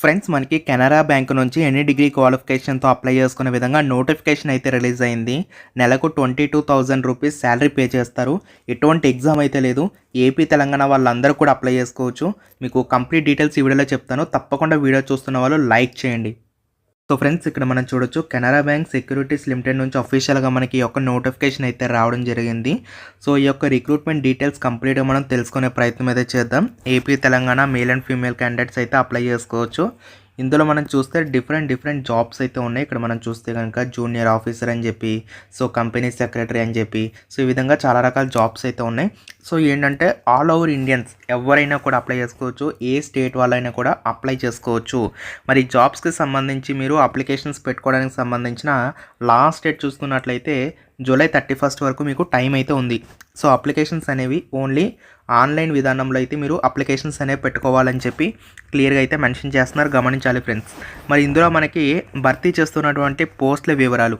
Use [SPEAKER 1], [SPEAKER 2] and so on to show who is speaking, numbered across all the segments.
[SPEAKER 1] Friends మనకి Canara bank నుంచి ఎన్ని డిగ్రీ క్వాలిఫికేషన్తో అప్లై చేసుకునే విధంగా నోటిఫికేషన్ అయితే రిలీజ్ అయింది. నెలకు twenty two thousand rupees salary pay చేస్తారు. ఎటువంటి ఎగ్జామ్ అయితే లేదు. ఏపీ తెలంగాణ వాళ్ళందరూ కూడా అప్లై చేసుకోవచ్చు. మీకు కంప్లీట్ డీటెయిల్స్ ఈ వీడియోలో చెప్తాను. తప్పకుండా వీడియో చూస్తున్న వాళ్ళు లైక్ చేయండి. సో ఫ్రెండ్స్ ఇక్కడ మనం చూడొచ్చు కెనరా బ్యాంక్ సెక్యూరిటీస్ లిమిటెడ్ నుంచి అఫీషియల్గా మనకి ఈ యొక్క నోటిఫికేషన్ అయితే రావడం జరిగింది. సో ఈ యొక్క రిక్రూట్మెంట్ డీటెయిల్స్ కంప్లీట్గా మనం తెలుసుకునే ప్రయత్నం అయితే చేద్దాం. AP Telangana male and female candidates అయితే అప్లై చేసుకోవచ్చు. ఇందులో మనం చూస్తే డిఫరెంట్ డిఫరెంట్ జాబ్స్ అయితే ఉన్నాయి. ఇక్కడ మనం చూస్తే కనుక జూనియర్ ఆఫీసర్ అని చెప్పి సో కంపెనీ సెక్రటరీ అని చెప్పి సో ఈ విధంగా చాలా రకాల జాబ్స్ అయితే ఉన్నాయి. సో ఏంటంటే ఆల్ ఓవర్ ఇండియన్స్ ఎవరైనా కూడా అప్లై చేసుకోవచ్చు. ఏ స్టేట్ వాళ్ళైనా కూడా అప్లై చేసుకోవచ్చు. మరి జాబ్స్కి సంబంధించి మీరు అప్లికేషన్స్ పెట్టుకోవడానికి సంబంధించిన లాస్ట్ డేట్ చూసుకున్నట్లయితే జూలై థర్టీ ఫస్ట్ వరకు మీకు టైం అయితే ఉంది. సో అప్లికేషన్స్ అనేవి ఓన్లీ ఆన్లైన్ విధానంలో అయితే మీరు అప్లికేషన్స్ అనేవి పెట్టుకోవాలని చెప్పి క్లియర్గా అయితే మెన్షన్ చేస్తున్నారు. గమనించాలి ఫ్రెండ్స్ మరి ఇందులో మనకి భర్తీ చేస్తున్నటువంటి పోస్టుల వివరాలు.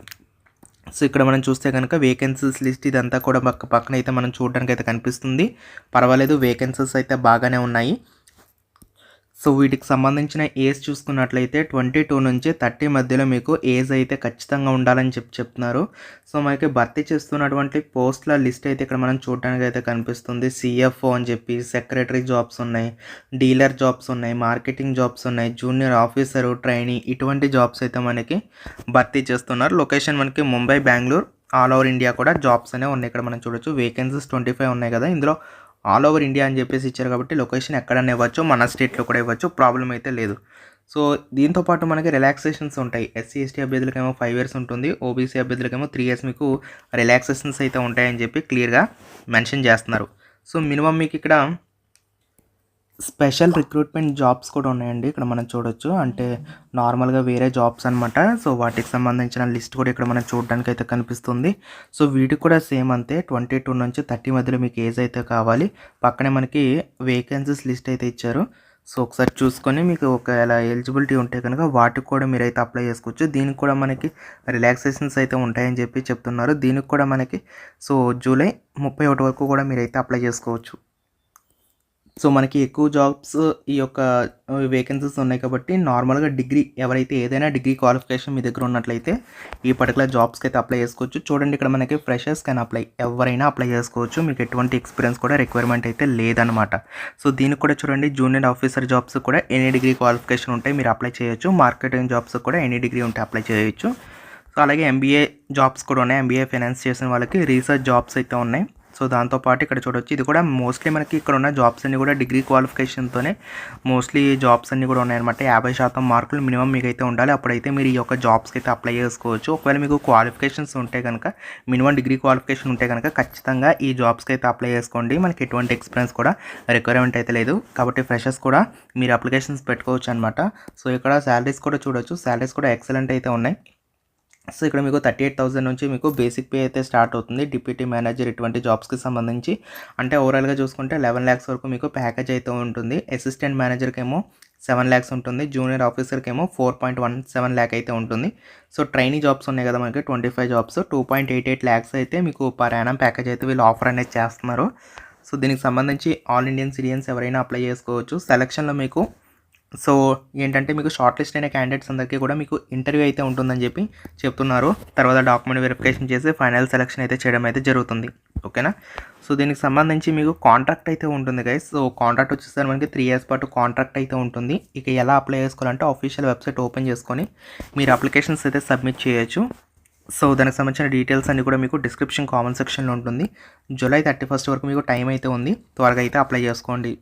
[SPEAKER 1] సో ఇక్కడ మనం చూస్తే కనుక వేకెన్సీస్ లిస్ట్ ఇదంతా కూడా పక్క పక్కన అయితే మనం చూడడానికి అయితే కనిపిస్తుంది. పర్వాలేదు వేకెన్సీస్ అయితే బాగానే ఉన్నాయి. సో వీటికి సంబంధించిన ఏజ్ చూసుకున్నట్లయితే ట్వంటీ టూ నుంచి థర్టీ మధ్యలో మీకు ఏజ్ అయితే ఖచ్చితంగా ఉండాలని చెప్పి చెప్తున్నారు. సో మనకి భర్తీ చేస్తున్నటువంటి పోస్ట్ల లిస్ట్ అయితే ఇక్కడ మనం చూడడానికి అయితే కనిపిస్తుంది. సిఎఫ్ఓ అని చెప్పి సెక్రటరీ జాబ్స్ ఉన్నాయి డీలర్ జాబ్స్ ఉన్నాయి మార్కెటింగ్ జాబ్స్ ఉన్నాయి జూనియర్ ఆఫీసరు ట్రైనీ ఇటువంటి జాబ్స్ అయితే మనకి భర్తీ చేస్తున్నారు. లొకేషన్ మనకి Mumbai Bengaluru all over India కూడా జాబ్స్ అనేవి ఉన్నాయి. ఇక్కడ మనం చూడొచ్చు వేకెన్సీస్ ట్వంటీ ఫైవ్ ఉన్నాయి కదా. ఇందులో ఆల్ ఓవర్ ఇండియా అని చెప్పేసి ఇచ్చారు కాబట్టి లొకేషన్ ఎక్కడన్నా ఇవ్వచ్చు మన స్టేట్లో కూడా ఇవ్వచ్చు ప్రాబ్లం అయితే లేదు. సో దీంతో పాటు మనకి రిలాక్సేషన్స్ ఉంటాయి. ఎస్సీ ఎస్టీ అభ్యర్థులకేమో ఫైవ్ ఇయర్స్ ఉంటుంది. ఓబీసీ అభ్యర్థులకేమో త్రీ ఇయర్స్ మీకు రిలాక్సేషన్స్ అయితే ఉంటాయని చెప్పి క్లియర్గా మెన్షన్ చేస్తున్నారు. సో మినిమం మీకు ఇక్కడ స్పెషల్ రిక్రూట్మెంట్ జాబ్స్ కూడా ఉన్నాయండి. ఇక్కడ మనం చూడొచ్చు. అంటే నార్మల్గా వేరే జాబ్స్ అనమాట సో వాటికి సంబంధించిన లిస్ట్ కూడా ఇక్కడ మనం చూడడానికి అయితే కనిపిస్తుంది. సో వీటికి కూడా సేమ్ అంతే. ట్వంటీ టూ నుంచి థర్టీ మధ్యలో మీకు ఏజ్ అయితే కావాలి. పక్కనే మనకి వేకెన్సీస్ లిస్ట్ అయితే ఇచ్చారు. సో ఒకసారి చూసుకొని మీకు ఒకవేళ ఎలిజిబిలిటీ ఉంటే కనుక వాటికి కూడా మీరు అయితే అప్లై చేసుకోవచ్చు. దీనికి కూడా మనకి రిలాక్సేషన్స్ అయితే ఉంటాయని చెప్పి చెప్తున్నారు. దీనికి కూడా మనకి సో జూలై ముప్పై ఒకటి వరకు కూడా మీరు అయితే అప్లై చేసుకోవచ్చు. సో మనకి ఎక్కువ జాబ్స్ ఈ యొక్క వేకెన్సీస్ ఉన్నాయి కాబట్టి నార్మల్గా డిగ్రీ ఎవరైతే ఏదైనా డిగ్రీ క్వాలిఫికేషన్ మీ దగ్గర ఉన్నట్లయితే ఈ పర్టికులర్ జాబ్స్కి అయితే అప్లై చేసుకోవచ్చు. చూడండి ఇక్కడ మనకి ఫ్రెషర్స్ కానీ అప్లై ఎవరైనా అప్లై చేసుకోవచ్చు. మీకు ఎటువంటి ఎక్స్పీరియన్స్ కూడా రిక్వైర్మెంట్ అయితే లేదనమాట సో దీనికి కూడా చూడండి జూనియర్ ఆఫీసర్ జాబ్స్ కూడా ఎనీ డిగ్రీ క్వాలిఫికేషన్ ఉంటే మీరు అప్లై చేయొచ్చు. మార్కెటింగ్ జాబ్స్ కూడా ఎనీ డిగ్రీ ఉంటే అప్లై చేయొచ్చు. సో అలాగే ఎంబీఏ జాబ్స్ కూడా ఉన్నాయి. ఎంబీఏ ఫైనాన్స్ చేసిన వాళ్ళకి రీసెర్చ్ జాబ్స్ అయితే ఉన్నాయి. సో దాంతోపాటు ఇక్కడ చూడొచ్చు ఇది కూడా మోస్ట్లీ మనకి ఇక్కడ ఉన్న జాబ్స్ అన్ని కూడా డిగ్రీ క్వాలిఫికేషన్తోనే మోస్ట్లీ జాబ్స్ అన్ని కూడా ఉన్నాయన్నమాట. యాభై శాతం మార్కులు మినిమం మీకు అయితే ఉండాలి. అప్పుడైతే మీరు ఈ యొక్క జాబ్స్కి అయితే అప్లై చేసుకోవచ్చు. ఒకవేళ మీకు క్వాలిఫికేషన్స్ ఉంటే కనుక మినిమం డిగ్రీ క్వాలిఫికేషన్ ఉంటే కనుక ఖచ్చితంగా ఈ జాబ్స్కి అయితే అప్లై చేసుకోండి. మనకి ఎటువంటి ఎక్స్పీరియన్స్ కూడా రిక్వైర్మెంట్ అయితే లేదు. కాబట్టి ఫ్రెషర్స్ కూడా మీరు అప్లికేషన్స్ పెట్టుకోవచ్చు అనమాట సో ఇక్కడ శాలరీస్ కూడా చూడొచ్చు. శాలరీస్ కూడా ఎక్సలెంట్ అయితే ఉన్నాయి. సో ఇక్కడ మీకు థర్టీ ఎయిట్ థౌసండ్ నుంచి మీకు బేసిక్ పే అయితే స్టార్ట్ అవుతుంది. డిప్యూటీ మేనేజర్ ఇటువంటి జాబ్స్కి సంబంధించి. అంటే ఓవరాల్గా చూసుకుంటే లెవెన్ ల్యాక్స్ వరకు మీకు ప్యాకేజ్ అయితే ఉంటుంది. అసిస్టెంట్ మేనేజర్కి ఏమో సెవెన్ ల్యాక్స్ ఉంటుంది. జూనియర్ ఆఫీసర్కి ఏమో four point one seven lakh అయితే ఉంటుంది. సో ట్రైనింగ్ జాబ్స్ ఉన్నాయి కదా మనకి twenty five jobs two point eight eight lakhs అయితే మీకు పర్ యానం ప్యాకేజ్ అయితే వీళ్ళు ఆఫర్ అనేది చేస్తున్నారు. సో దీనికి సంబంధించి ఆల్ ఇండియన్ సిటిజన్స్ ఎవరైనా అప్లై చేసుకోవచ్చు. సెలక్షన్లో మీకు సో ఏంటంటే మీకు షార్ట్ లిస్ట్ అయిన క్యాండిడేట్స్ అందరికీ కూడా మీకు ఇంటర్వ్యూ అయితే ఉంటుందని చెప్పి చెప్తున్నారు. తర్వాత డాక్యుమెంట్ వెరిఫికేషన్ చేసి ఫైనల్ సెలక్షన్ అయితే చేయడం అయితే జరుగుతుంది. ఓకేనా సో దీనికి సంబంధించి మీకు కాంట్రాక్ట్ అయితే ఉంటుంది గైస్ సో కాంట్రాక్ట్ వచ్చేసరికి మనకి త్రీ ఇయర్స్ పాటు కాంట్రాక్ట్ అయితే ఉంటుంది. ఇక ఎలా అప్లై చేసుకోవాలంటే ఆఫీషియల్ వెబ్సైట్ ఓపెన్ చేసుకొని మీరు అప్లికేషన్స్ అయితే సబ్మిట్ చేయొచ్చు. సో దానికి సంబంధించిన డీటెయిల్స్ అన్నీ కూడా మీకు డిస్క్రిప్షన్ కామెంట్ సెక్షన్లో ఉంటుంది. జూలై థర్టీ ఫస్ట్ వరకు మీకు టైం అయితే ఉంది. త్వరగా అయితే అప్లై చేసుకోండి.